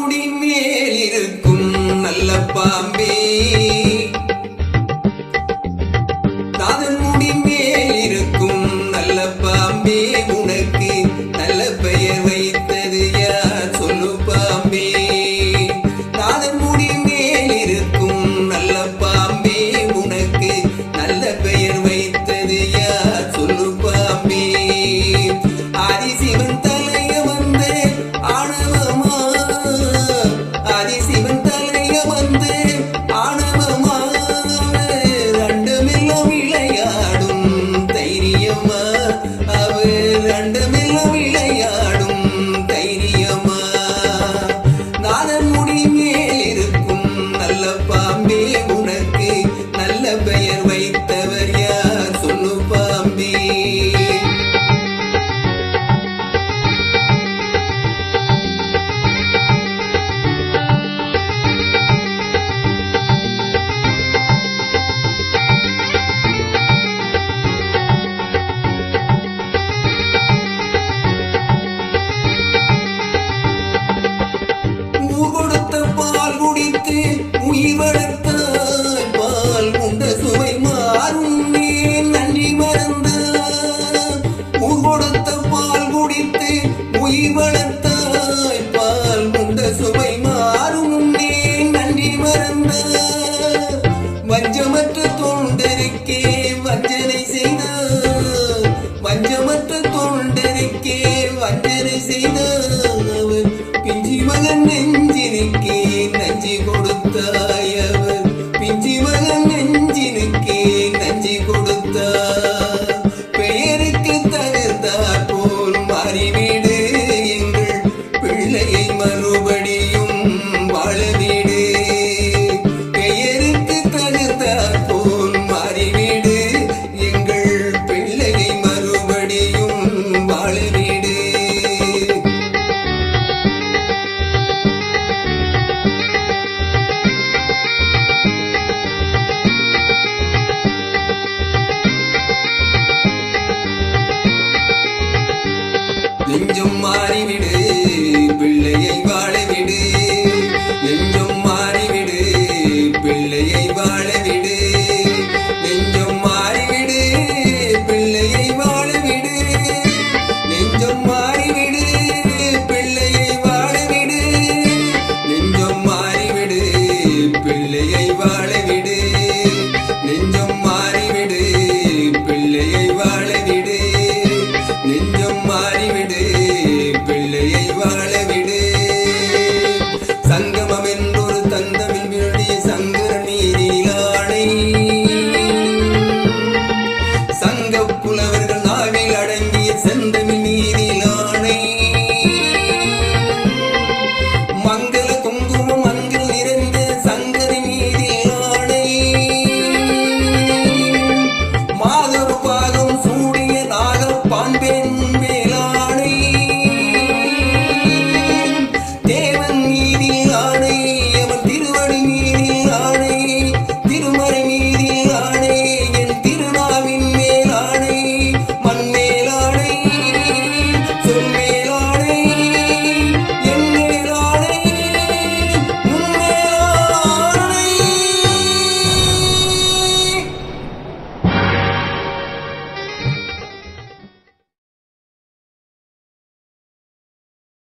கொடி மேலிருக்கும் நல்ல பாம்பே. இரண்டு மெல்ல விளையாடும் தைரியமா. நாதன் முடி மேலிருக்கும் நல்லப்பா. இவனுக்கு நெஞ்சும் மாறிவிடு.